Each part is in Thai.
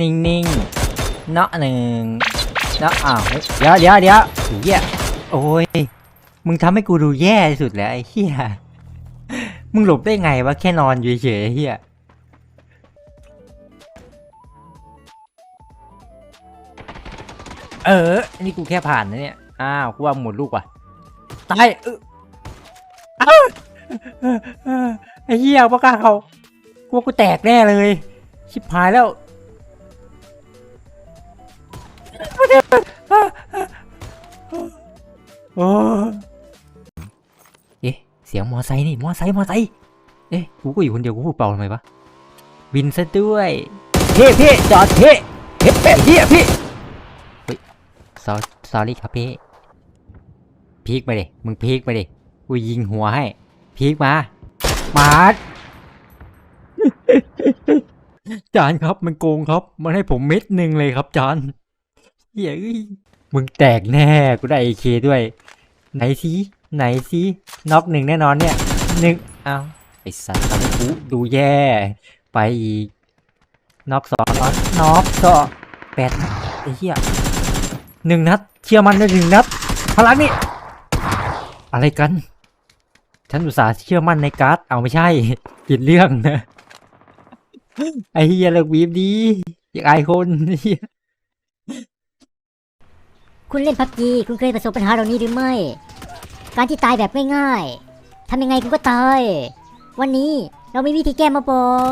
นิ่งๆเนาะหนึ่งเนาะอ้าวเฮ้ยเดี๋ยวเดี๋ยวเดี๋ยวเฮียโอ้ยมึงทำให้กูดูแย่ที่สุดแล้วไอ้เฮียมึงหลบได้ไงวะแค่นอนอยู่เฉยๆไอ้เฮียเออ นี่กูแค่ผ่านนะเนี่ย อ้าว กูว่าหมดลูกว่ะ ตายเออเอ้าเออเออไอ้เหี้ยปากกล้าเขากูว่ากูแตกแน่เลย ชิบหายแล้ว โอ้เอ๊ะเสียงมอไซค์นี่มอไซค์มอไซค์เอ๊ะกูก็อยู่คนเดียวกูพูดเปล่าทำไมวะวินซะด้วยพี่พี่จอดพี่เฮ้ยเฮียพี่เฮ้ยซอสอรี่ครับพี่พีกมาดิมึงพีกมาดิกูยิงหัวให้พีกมามาดจานครับมันโกงครับ มันให้ผมเม็ดหนึ่งเลยครับจาน เฮ้ยมึงแตกแน่กูได้เอเคด้วย ไหนสิไหนสิน็อกหนึ่งแน่นอนเนี่ยหนึ่งเอาไอสัตว์ทำให้กูดูแย่ ไปอีกน็อกสองน็อกน็อกสองแปดนัดไอ้เหี้ยหนึ่งนัดเชื่อมันได้หนึ่งนัดพลังนี่อะไรกัน ฉันอุตส่าห์เชื่อมั่นในการ์ดเอาไม่ใช่ผิดเรื่องนะไอ้เฮียเลิกวีบดีอยากอายคนไอ้เหี้ย คุณเล่นพับจีคุณเคยประสบปัญหาเหล่านี้หรือไม่ การที่ตายแบบง่ายๆทำยังไงคุณก็ตาย วันนี้เรามีวิธีแก้มาบอก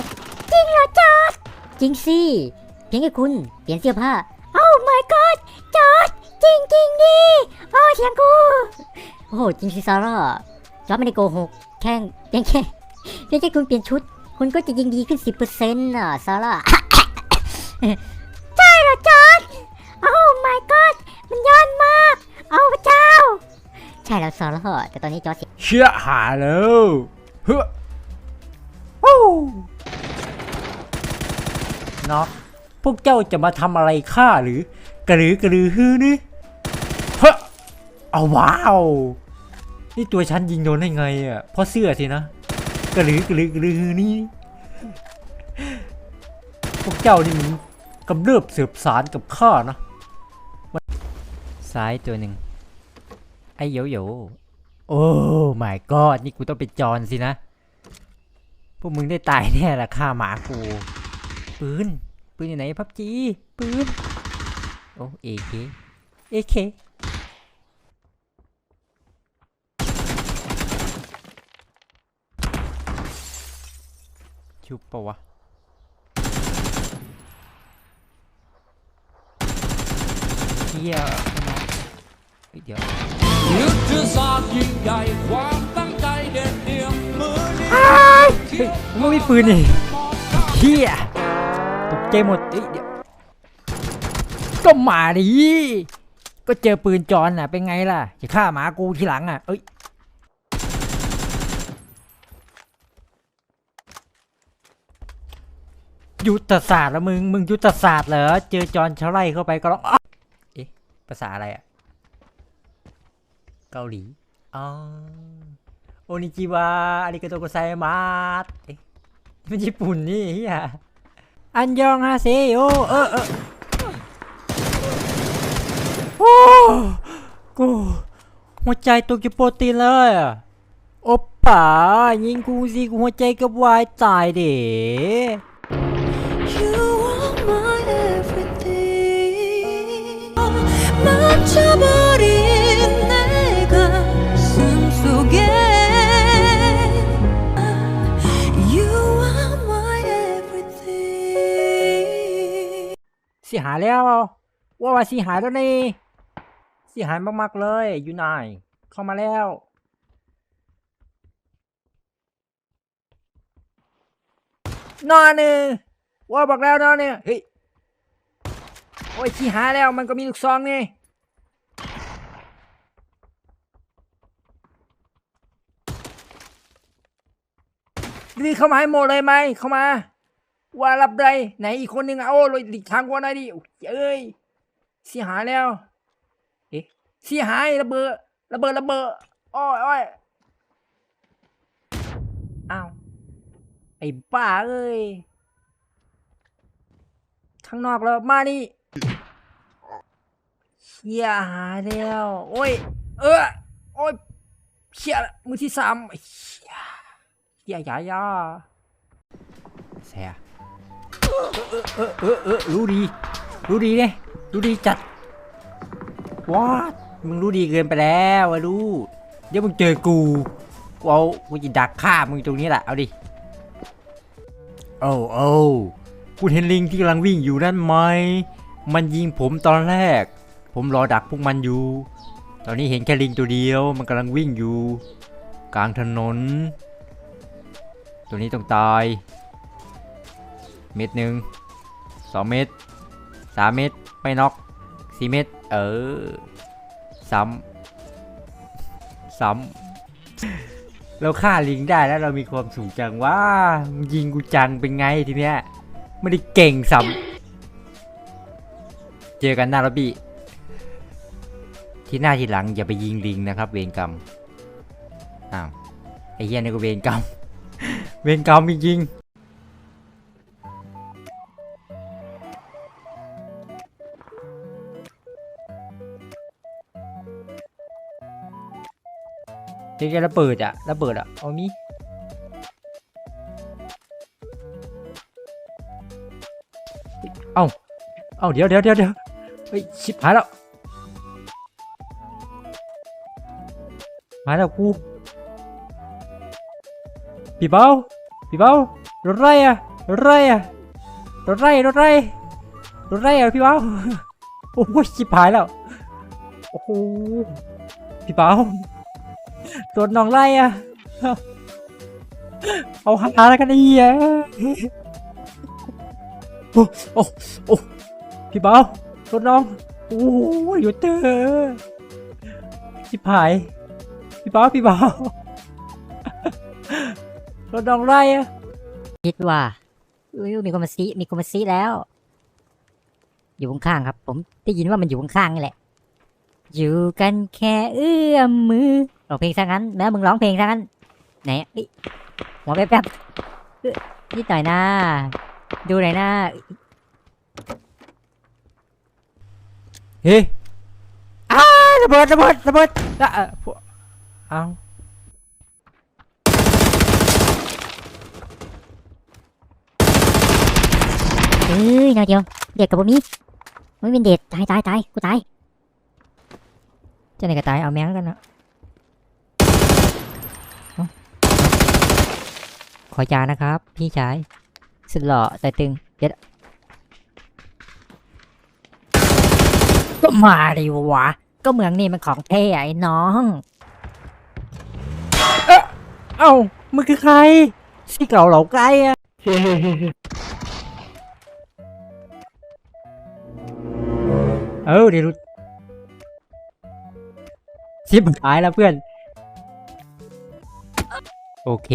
จริงเหรอจอดจริงสิ เพียงแค่คุณเปลี่ยนเสื้อผ้า โอ้ my god จอดจริงจริงดิโอ้เสียงกู โอ้โหจริงสิซาร่าจอดไม่ได้โกหก แค่เพียงแค่เพียงแค่คุณเปลี่ยนชุด คุณก็จะยิงดีขึ้น 10%น่ะซาร่า ใช่เหรอจอดโอ้ my god มันยอดมาก เอาพระเจ้า ใช่แล้วซาร่าแต่ตอนนี้จอร์จเสียเชื่อหาแล้วเฮ้อโอ้น็อกพวกเจ้าจะมาทำอะไรข้าหรือกระหรือกระลือฮือนี่เฮ้อเอาว้าวนี่ตัวฉันยิงโดนได้ไงอะเพราะเสื้อสินะกระหรือกระลือกระลือฮือนี่พวกเจ้านี่มันกำเริบเสือบสารกับข้านะซ้ายตัวหนึ่ง ไอ้โยโย่โอ้ my god นี่กูต้องเป็นจอนสินะ พวกมึงได้ตายแน่ละฆ่าหมากู ปืน ปืนอยู่ไหนพับจี ปืน โอ้เอเคเอเคชุบปะวะเฮียเฮ้ยเดี๋ยว ยุทธศาสตร์ยิ่งใหญ่ความตั้งใจเด็ดเดี่ยวมือนี้เฮ้ยมึงมีปืนนี่เฮียตกใจหมดเอ้ยเดี๋ยวก็มาดิก็เจอปืนจอนน่ะเป็นไงล่ะจะฆ่าหมากูทีหลังอะเอ้ยยุทธศาสตร์แล้วมึง มึงยุทธศาสตร์เหรอ เจอจอนเชาไล่เข้าไปก็ร้องอ๊ะเอ๊ะภาษาอะไรอะ เกาหลี อ๋อ โอนิจิวาอาริกาโตโกไซมาสเอ๊ะมันญี่ปุ่นนี่เฮียอันยองฮาเซโยเออเออโอ้กูหัวใจตกอยู่โปรตีนเลยอะโอปป๋ายิงกูสิกูหัวใจกับวายตายเด้ You are my สิหายแล้ว ว่าว่าสิหายแล้วนี่สิหายมากๆเลย อยู่ไหนเข้ามาแล้ว นอนนี่ว่าบอกแล้วนอนนี่เฮ้ยโอ้ยสิหายแล้วมันก็มีลูกซองนี่รีเข้ามาให้หมดเลยไหมเข้ามา ว่ารับได้ไหนอีกคนหนึ่งอะโอ้เลยหลีกทางก่อนหน่ดิโอ้เอ้ยเสียหายแล้วเอ๊ะเสียหายระเบิดระเบิดระเบิดอ้อยอ้อยอ้าวไอ้บ้าเอ้ยข้างนอกแล้วมานี่เชี่ยหายแล้วโอ้ยเออโอ้ยเชี่ยมือที่สามเชี่ยเชี่ยยายาแซ่เออ เออเออเออรู้ดี รู้ดีเนี่ยรู้ดีจัดว้ามึงรู้ดีเกินไปแล้วอะรู้ เดี๋ยวมึงเจอกูกูเอากูจะดักฆ่ามึงตรงนี้แหละเอาดิโอ้โอ้คุณเห็นลิงที่กำลังวิ่งอยู่นั่นไหมมันยิงผมตอนแรก ผมรอดักพวกมันอยู่ ตอนนี้เห็นแค่ลิงตัวเดียว มันกำลังวิ่งอยู่ กลางถนน ตัวนี้ต้องตาย เม็ดหนึ่งสองเม็ดสามเม็ดไม่น็อกสี่เม็ดเออซ้ำซ้ำเราฆ่าลิงได้แล้วเรามีความสุขจังว่ายิงกูจังเป็นไงทีเนี้ยไม่ได้เก่งซ้ำเจอกันหน้าล็อบบี้ที่หน้าที่หลังอย่าไปยิงลิงนะครับ เวรกรรมอ้าวไอ้เหี้ยนี่ก็เวรกรรมเวรกรรมจริง เจ๊ระเบิดอะระเบิดอะเอานี้เอ้าเอ้าเดี๋ยวเดี๋ยวเดี๋ยวเดี๋ยวเฮ้ยชิบหายแล้วหายแล้วกูพี่เบาพี่เบารถไรอะรถไรอะรถไรรถไรรถไรอะพี่เบาโอ้ยชิบหายแล้วโอ้โหพี่เบา โดนน้องไล่อะเอาหาแล้วกันดีอะโอ้โอ้โอ้พี่เบาโดนน้อง โอ้ยหยุดเถอะชิบหาย พี่เบาพี่เบาโดนน้องไล่อะคิดว่าอุ้ยมีคนมาซีมีคนมาซีแล้ว อยู่ข้างๆครับ ผมได้ยินว่ามันอยู่ข้างๆนี่แหละ อยู่กันแค่เอื้อมมือ ร้องเพลงซะงั้นแม้มึงร้องเพลงซะงั้น ไหนเอ้ยหัวแป๊บๆเอ้ยนิดหน่อยนะ ดูหน่อยนะเฮ้ยอ้าระเบิดระเบิดระเบิดอะอะพวกเอ้าเอ้ยหน่อยเดียว เด็กกับผมนี้ไม่เป็นเด็กตายตายตายกูตายเจะไหนก็ตายเอาแมงแล้วกันนะเอา ขอยานะครับ พี่ชายสุดหล่อแต่ตึงเด็ดก็มาดิวะ ก็เมืองนี่มันของเท่อะไอ้น้องเอ้ามึงคือใครสิเก่าเหล่าไกลอะเออเดี๋ยวรู้ชิบหายแล้วเพื่อน โอเค